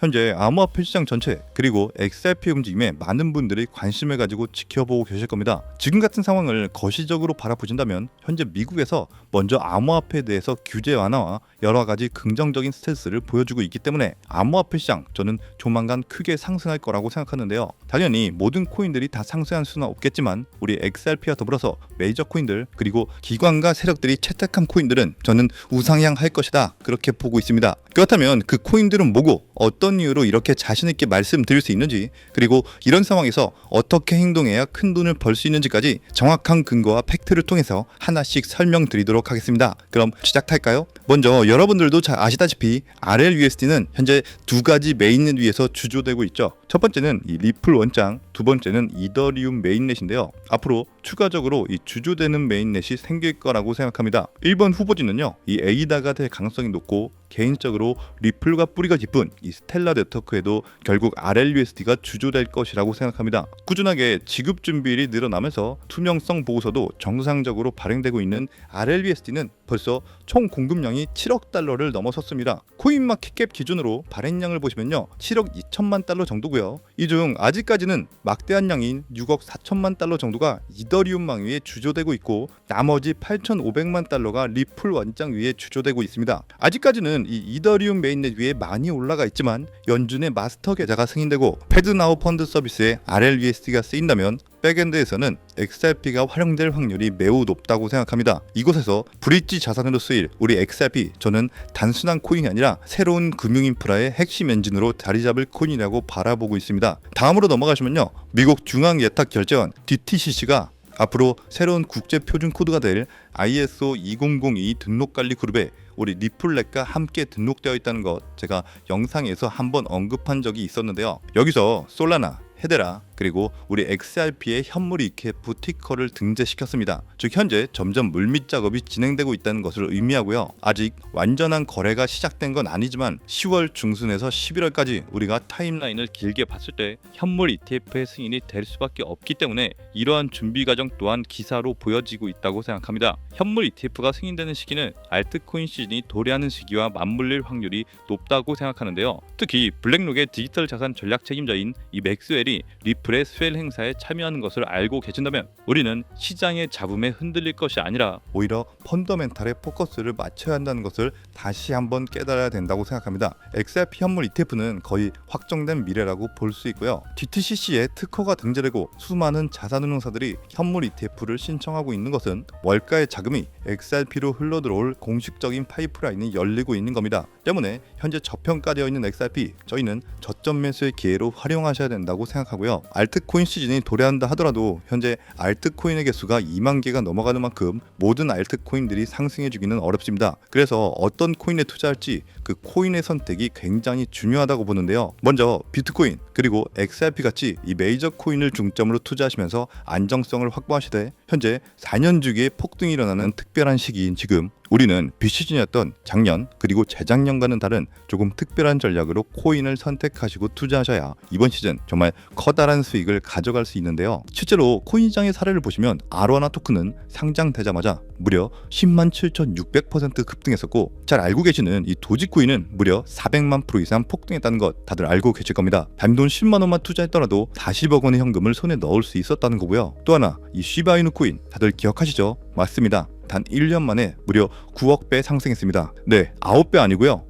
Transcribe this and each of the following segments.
현재 암호화폐 시장 전체 그리고 XRP 움직임에 많은 분들이 관심을 가지고 지켜보고 계실 겁니다. 지금 같은 상황을 거시적으로 바라보신다면 현재 미국에서 먼저 암호화폐에 대해서 규제 완화와 여러 가지 긍정적인 스탠스를 보여주고 있기 때문에 암호화폐 시장 저는 조만간 크게 상승할 거라고 생각하는데요. 당연히 모든 코인들이 다 상승할 수는 없겠지만 우리 XRP와 더불어서 메이저 코인들 그리고 기관과 세력들이 채택한 코인들은 저는 우상향 할 것이다 그렇게 보고 있습니다. 그렇다면 그 코인들은 뭐고 어떤 이유로 이렇게 자신 있게 말씀드릴 수 있는지 그리고 이런 상황에서 어떻게 행동해야 큰 돈을 벌 수 있는지까지 정확한 근거와 팩트를 통해서 하나씩 설명드리도록 하겠습니다. 그럼 시작할까요? 먼저 여러분들도 잘 아시다시피 RLUSD는 현재 두 가지 메인넷 위에서 주조되고 있죠. 첫 번째는 이 리플 원장, 두 번째는 이더리움 메인넷인데요. 앞으로 추가적으로 이 주조되는 메인넷이 생길 거라고 생각합니다. 1번 후보지는요. 이 에이다가 될 가능성이 높고 개인적으로 리플과 뿌리가 깊은 이 스텔라 네트워크에도 결국 RLUSD가 주조될 것이라고 생각합니다. 꾸준하게 지급 준비일이 늘어나면서 투명성 보고서도 정상적으로 발행되고 있는 RLUSD는 벌써 총 공급량이 7억 달러를 넘어섰습니다. 코인마켓캡 기준으로 발행량을 보시면요. 7억 2천만 달러 정도고요. 이 중 아직까지는 막대한 양인 6억 4천만 달러 정도가 이더리움망 위에 주조되고 있고 나머지 8,500만 달러가 리플 원장 위에 주조되고 있습니다. 아직까지는 이 이더리움 메인넷 위에 많이 올라가 있지만 연준의 마스터 계좌가 승인되고 패드나우 펀드 서비스에 RLUSD가 쓰인다면 백엔드에서는 XRP가 활용될 확률이 매우 높다고 생각합니다. 이곳에서 브릿지 자산으로 쓰일 우리 XRP 저는 단순한 코인이 아니라 새로운 금융 인프라의 핵심 엔진으로 자리 잡을 코인이라고 바라보고 있습니다. 다음으로 넘어가시면요. 미국 중앙 예탁 결제원 DTCC가 앞으로 새로운 국제 표준 코드가 될 ISO 2002 등록 관리 그룹에 우리 리플렛과 함께 등록되어 있다는 것 제가 영상에서 한번 언급한 적이 있었는데요. 여기서 솔라나 헤데라 그리고 우리 XRP의 현물 ETF 티커를 등재시켰습니다. 즉 현재 점점 물밑 작업이 진행되고 있다는 것을 의미하고요. 아직 완전한 거래가 시작된 건 아니지만 10월 중순에서 11월까지 우리가 타임라인을 길게 봤을 때 현물 ETF의 승인이 될 수밖에 없기 때문에 이러한 준비 과정 또한 기사로 보여지고 있다고 생각합니다. 현물 ETF가 승인되는 시기는 알트코인 시즌이 도래하는 시기와 맞물릴 확률이 높다고 생각하는데요. 특히 블랙록의 디지털 자산 전략 책임자인 이 맥스웰이 리플 의 스웰 행사에 참여하는 것을 알고 계신다면 우리는 시장의 잡음에 흔들릴 것이 아니라 오히려 펀더멘탈에 포커스를 맞춰야 한다는 것을 다시 한번 깨달아야 된다고 생각합니다. XRP 현물 ETF는 거의 확정된 미래라고 볼 수 있고요. DTCC에 특허가 등재되고 수많은 자산운용사들이 현물 ETF를 신청하고 있는 것은 월가의 자금이 XRP로 흘러들어올 공식적인 파이프라인이 열리고 있는 겁니다. 때문에 현재 저평가되어 있는 XRP 저희는 저점 매수의 기회로 활용하셔야 된다고 생각하고요. 알트코인 시즌이 도래한다 하더라도 현재 알트코인의 개수가 2만 개가 넘어가는 만큼 모든 알트코인들이 상승해주기는 어렵습니다. 그래서 어떤 코인에 투자할지 그 코인의 선택이 굉장히 중요하다고 보는데요. 먼저 비트코인 그리고 XRP 같이 이 메이저 코인을 중점으로 투자하시면서 안정성을 확보하시되 현재 4년 주기에 폭등이 일어나는 특별한 시기인 지금 우리는 비시즌이었던 작년 그리고 재작년과는 다른 조금 특별한 전략으로 코인을 선택하시고 투자하셔야 이번 시즌 정말 커다란 수익을 가져갈 수 있는데요. 실제로 코인 시장의 사례를 보시면 아로하나 토큰은 상장되자마자 무려 10만 7,600% 급등했었고 잘 알고 계시는 이 도지코인은 무려 400만 프로 이상 폭등했다는 것 다들 알고 계실 겁니다. 단돈 10만 원만 투자했더라도 40억 원의 현금을 손에 넣을 수 있었다는 거고요. 또 하나 이 시바이누 코인 다들 기억하시죠? 맞습니다. 단 1년 만에 무려 9억 배 상승했습니다. 네, 9배 아니고요.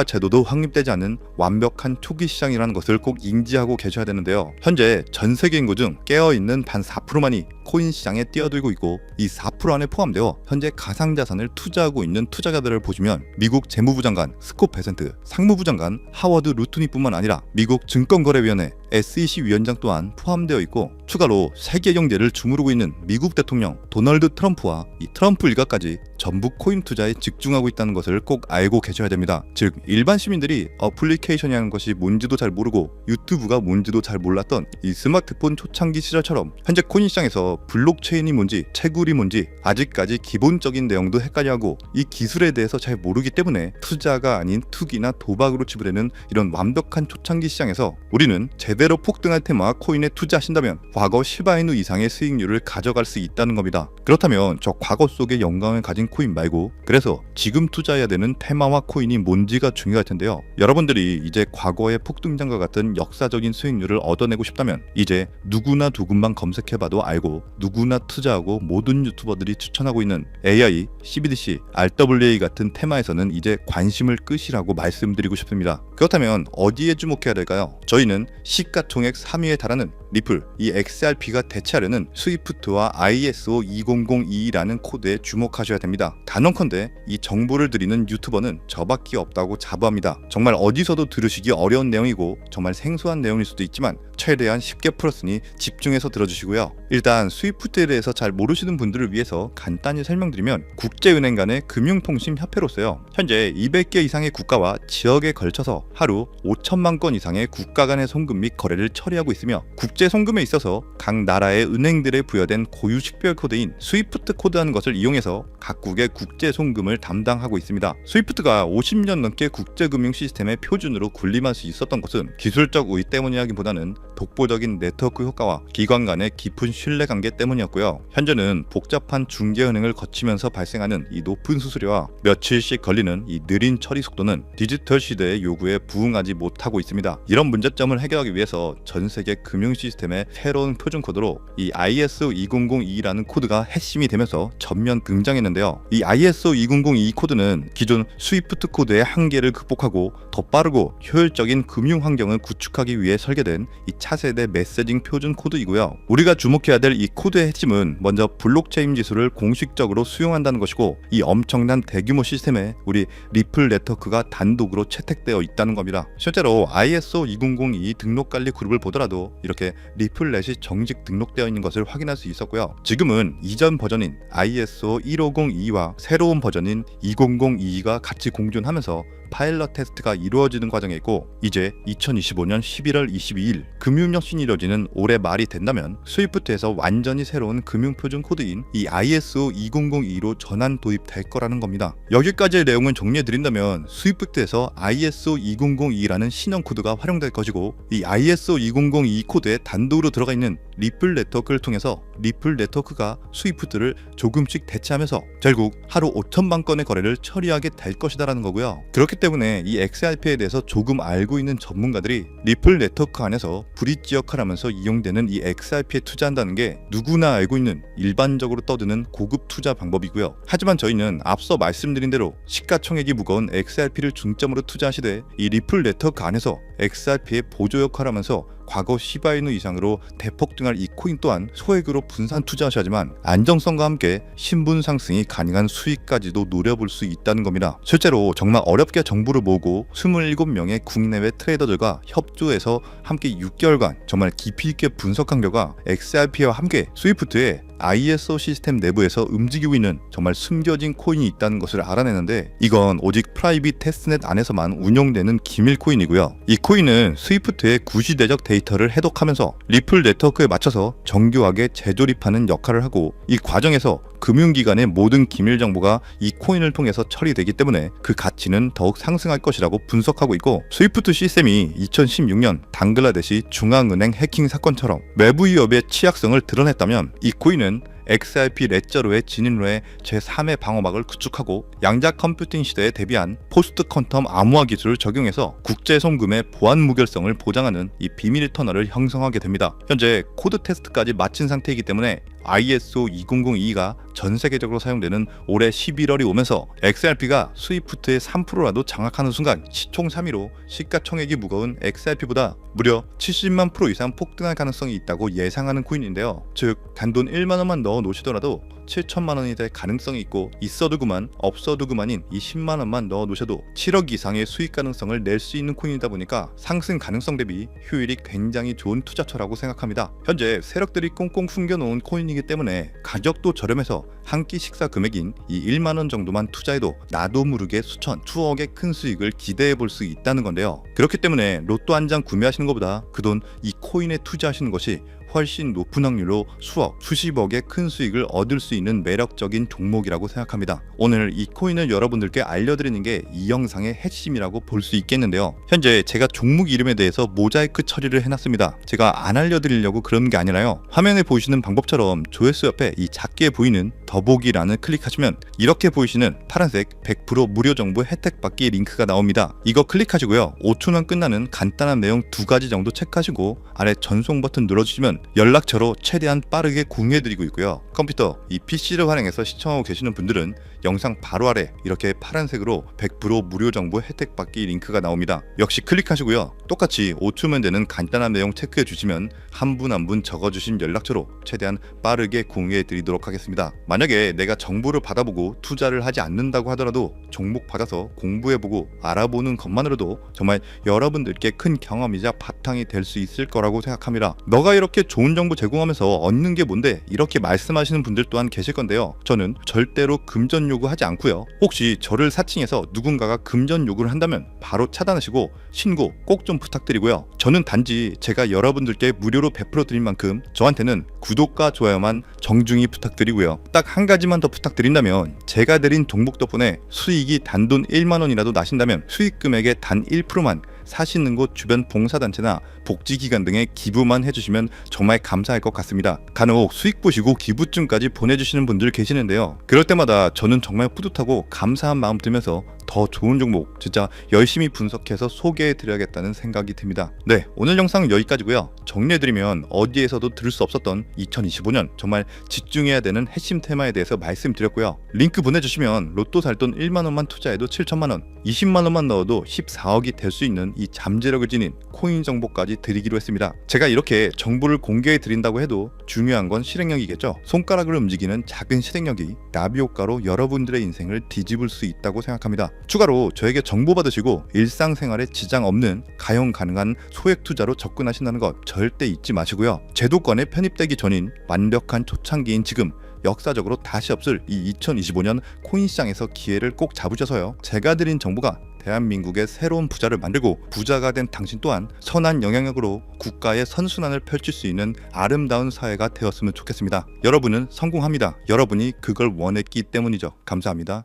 제도도 확립되지 않은 완벽한 초기 시장이라는 것을 꼭 인지하고 계셔야 되는데요. 현재 전 세계 인구 중 깨어 있는 반 4%만이 코인 시장에 뛰어들고 있고 이 4% 안에 포함되어 현재 가상 자산을 투자하고 있는 투자자들을 보시면 미국 재무부 장관 스콧 베센트, 상무부 장관 하워드 루트니뿐만 아니라 미국 증권거래위원회 SEC 위원장 또한 포함되어 있고 추가로 세계 경제를 주무르고 있는 미국 대통령 도널드 트럼프와 이 트럼프 일가까지 전부 코인 투자에 집중하고 있다는 것을 꼭 알고 계셔야 됩니다. 즉 일반 시민들이 어플리케이션이라는 것이 뭔지도 잘 모르고 유튜브가 뭔지도 잘 몰랐던 이 스마트폰 초창기 시절처럼 현재 코인 시장에 서 블록체인이 뭔지 채굴이 뭔지 아직까지 기본적인 내용도 헷갈려하고 이 기술에 대해서 잘 모르기 때문에 투자가 아닌 투기나 도박으로 치부되는 이런 완벽한 초창기 시장에서 우리는 제대로 폭등할 테마 코인에 투자하신다면 과거 시바이누 이상의 수익률을 가져갈 수 있다는 겁니다. 그렇다면 저 과거 속의 영광을 가진 코인 말고 그래서 지금 투자해야 되는 테마와 코인이 뭔지가 중요할 텐데요. 여러분들이 이제 과거의 폭등장과 같은 역사적인 수익률을 얻어내고 싶다면 이제 누구나 누군만 검색해봐도 알고 누구나 투자하고 모든 유튜버들이 추천하고 있는 AI, CBDC, RWA 같은 테마에서는 이제 관심을 끄시라고 말씀드리고 싶습니다. 그렇다면 어디에 주목해야 될까요? 저희는 시가총액 3위에 달하는 리플, 이 XRP가 대체하려는 스위프트와 ISO 2002라는 코드에 주목하셔야 됩니다. 단언컨대 이 정보를 드리는 유튜버는 저밖에 없다고 자부합니다. 정말 어디서도 들으시기 어려운 내용이고 정말 생소한 내용일 수도 있지만 최대한 쉽게 풀었으니 집중해서 들어주시고요. 일단 스위프트에 대해서 잘 모르시는 분들을 위해서 간단히 설명드리면 국제은행 간의 금융통신협회로서요. 현재 200개 이상의 국가와 지역에 걸쳐서 하루 5천만 건 이상의 국가 간의 송금 및 거래를 처리하고 있으며 국제 송금에 있어서 각 나라의 은행들에 부여된 고유 식별 코드인 스위프트 코드라는 것을 이용해서 각국의 국제 송금을 담당하고 있습니다. 스위프트가 50년 넘게 국제 금융 시스템의 표준으로 군림할 수 있었던 것은 기술적 우위 때문이라기보다는 독보적인 네트워크 효과와 기관 간의 깊은 신뢰 관계 때문이었고요. 현재는 복잡한 중개 은행을 거치면서 발생하는 이 높은 수수료와 며칠씩 걸리는 이 느린 처리 속도는 디지털 시대의 요구에 부응하지 못하고 있습니다. 이런 문제점을 해결하기 위해서 전 세계 금융 시스템 의 새로운 표준 코드로 이 ISO 2002라는 코드가 핵심이 되면서 전면 등장했는데요. 이 ISO 2002 코드는 기존 스위프트 코드의 한계를 극복하고 더 빠르고 효율적인 금융 환경을 구축하기 위해 설계된 이 차세대 메시징 표준 코드이고요. 우리가 주목해야 될 이 코드의 핵심은 먼저 블록체인 기술을 공식적으로 수용한다는 것이고 이 엄청난 대규모 시스템에 우리 리플 네트워크가 단독으로 채택되어 있다는 겁니다. 실제로 ISO 2002 등록 관리 그룹을 보더라도 이렇게 리플넷이 정식 등록되어 있는 것을 확인할 수 있었고요. 지금은 이전 버전인 ISO 1502와 새로운 버전인 2002가 같이 공존하면서 파일럿 테스트가 이루어지는 과정에 있고 이제 2025년 11월 22일 금융혁신이 이뤄지는 올해 말이 된다면 스위프트에서 완전히 새로운 금융 표준 코드인 이 ISO 2002로 전환 도입될 거라는 겁니다. 여기까지의 내용은 정리해 드린다면 스위프트에서 ISO 2002라는 신형 코드가 활용될 것이고 이 ISO 2002 코드에 단독으로 들어가 있는 리플 네트워크를 통해서 리플 네트워크가 스위프트를 조금씩 대체하면서 결국 하루 5천만 건의 거래를 처리하게 될 것이다라는 거고요. 그렇기 때문에 이 XRP에 대해서 조금 알고 있는 전문가들이 리플 네트워크 안에서 브릿지 역할을 하면서 이용되는 이 XRP에 투자한다는 게 누구나 알고 있는 일반적으로 떠드는 고급 투자 방법이고요. 하지만 저희는 앞서 말씀드린 대로 시가총액이 무거운 XRP를 중점으로 투자하시되 이 리플 네트워크 안에서 XRP의 보조 역할을 하면서 과거 시바이누 이상으로 대폭등할 이 코인 또한 소액으로 분산 투자하셔야지만 안정성과 함께 신분 상승이 가능한 수익까지도 노려볼 수 있다는 겁니다. 실제로 정말 어렵게 정보를 모으고 27명의 국내외 트레이더들과 협조해서 함께 6개월간 정말 깊이 있게 분석한 결과 XRP와 함께 스위프트에 ISO 시스템 내부에서 움직이고 있는 정말 숨겨진 코인이 있다는 것을 알아내는데 이건 오직 프라이빗 테스트넷 안에서만 운영되는 기밀 코인이고요. 이 코인은 스위프트의 구시대적 데이터를 해독하면서 리플 네트워크에 맞춰서 정교하게 재조립하는 역할을 하고 이 과정에서 금융기관의 모든 기밀 정보가 이 코인을 통해서 처리되기 때문에 그 가치는 더욱 상승할 것이라고 분석하고 있고 스위프트 시스템이 2016년 당글라데시 중앙은행 해킹 사건처럼 외부 위협의 취약성을 드러냈다면 이 코인은 XRP 레저로의 진입로의 제3의 방어막을 구축하고 양자 컴퓨팅 시대에 대비한 포스트 퀀텀 암호화 기술을 적용해서 국제 송금의 보안 무결성을 보장하는 이 비밀 터널을 형성하게 됩니다. 현재 코드 테스트까지 마친 상태이기 때문에 ISO 2002가 전 세계적으로 사용되는 올해 11월이 오면서 XRP가 스위프트의 3%라도 장악하는 순간 시총 3위로 시가총액이 무거운 XRP보다 무려 70만 프로 이상 폭등할 가능성이 있다고 예상하는 코인인데요. 즉 단돈 1만 원만 넣어 놓으시더라도 7천만 원이 될 가능성이 있고 있어도 그만 없어도 그만인 이 10만 원만 넣어 놓으셔도 7억 이상의 수익 가능성을 낼 수 있는 코인이다 보니까 상승 가능성 대비 효율이 굉장히 좋은 투자처라고 생각합니다. 현재 세력들이 꽁꽁 숨겨놓은 코인이기 때문에 가격도 저렴해서 한 끼 식사 금액인 이 1만 원 정도만 투자해도 나도 모르게 수천, 수억의 큰 수익을 기대해 볼 수 있다는 건데요. 그렇기 때문에 로또 한 장 구매하시는 것보다 그 돈 이 코인에 투자하시는 것이 훨씬 높은 확률로 수억, 수십억의 큰 수익을 얻을 수 있는 매력적인 종목이라고 생각합니다. 오늘 이 코인을 여러분들께 알려드리는 게 이 영상의 핵심이라고 볼 수 있겠는데요. 현재 제가 종목 이름에 대해서 모자이크 처리를 해놨습니다. 제가 안 알려드리려고 그런 게 아니라요. 화면에 보이시는 방법처럼 조회수 옆에 이 작게 보이는 더보기란을 클릭하시면 이렇게 보이시는 파란색 100% 무료 정보 혜택 받기 링크가 나옵니다. 이거 클릭하시고요. 5초면 끝나는 간단한 내용 두 가지 정도 체크하시고 아래 전송 버튼 눌러주시면 연락처로 최대한 빠르게 공유해드리고 있고요. 컴퓨터, 이 PC를 활용해서 시청하고 계시는 분들은 영상 바로 아래 이렇게 파란색으로 100% 무료 정보 혜택 받기 링크가 나옵니다. 역시 클릭하시고요. 똑같이 5초면 되는 간단한 내용 체크해 주시면 한분 한 분 적어주신 연락처로 최대한 빠르게 공유해 드리도록 하겠습니다. 만약에 내가 정보를 받아보고 투자를 하지 않는다고 하더라도 종목 받아서 공부해보고 알아보는 것만으로도 정말 여러분들께 큰 경험이자 바탕이 될 수 있을 거라고 생각합니다. 너가 이렇게 좋은 정보 제공하면서 얻는 게 뭔데 이렇게 말씀하시는 분들 또한 계실 건데요. 저는 절대로 금전 요구하지 않고요. 혹시 저를 사칭해서 누군가가 금전 요구를 한다면 바로 차단하시고 신고 꼭 좀 부탁드리고요. 저는 단지 제가 여러분들께 무료로 베풀어 드린 만큼 저한테는 구독과 좋아요만 정중히 부탁드리고요. 딱 한 가지만 더 부탁드린다면 제가 드린 종목 덕분에 수익이 단돈 1만 원이라도 나신다면 수익 금액의 단 1%만 사시는 곳 주변 봉사단체나 복지기관 등에 기부만 해주시면 정말 감사할 것 같습니다. 간혹 수익 보시고 기부증까지 보내주시는 분들 계시는데요. 그럴 때마다 저는 정말 뿌듯하고 감사한 마음 들면서 더 좋은 종목 진짜 열심히 분석해서 소개해 드려야겠다는 생각이 듭니다. 네, 오늘 영상 은 여기까지고요. 정리해 드리면 어디에서도 들을 수 없었던 2025년 정말 집중해야 되는 핵심 테마에 대해서 말씀드렸고요. 링크 보내 주시면 로또 살 돈 1만 원만 투자해도 7천만 원, 20만 원만 넣어도 14억이 될 수 있는 이 잠재력을 지닌 코인 정보까지 드리기로 했습니다. 제가 이렇게 정보를 공개해 드린다고 해도 중요한 건 실행력이겠죠. 손가락을 움직이는 작은 실행력이 나비 효과로 여러분들의 인생을 뒤집을 수 있다고 생각합니다. 추가로 저에게 정보 받으시고 일상생활에 지장 없는 가용 가능한 소액 투자로 접근하신다는 것 절대 잊지 마시고요. 제도권에 편입되기 전인 완벽한 초창기인 지금 역사적으로 다시 없을 이 2025년 코인 시장에서 기회를 꼭 잡으셔서요. 제가 드린 정보가 대한민국의 새로운 부자를 만들고 부자가 된 당신 또한 선한 영향력으로 국가의 선순환을 펼칠 수 있는 아름다운 사회가 되었으면 좋겠습니다. 여러분은 성공합니다. 여러분이 그걸 원했기 때문이죠. 감사합니다.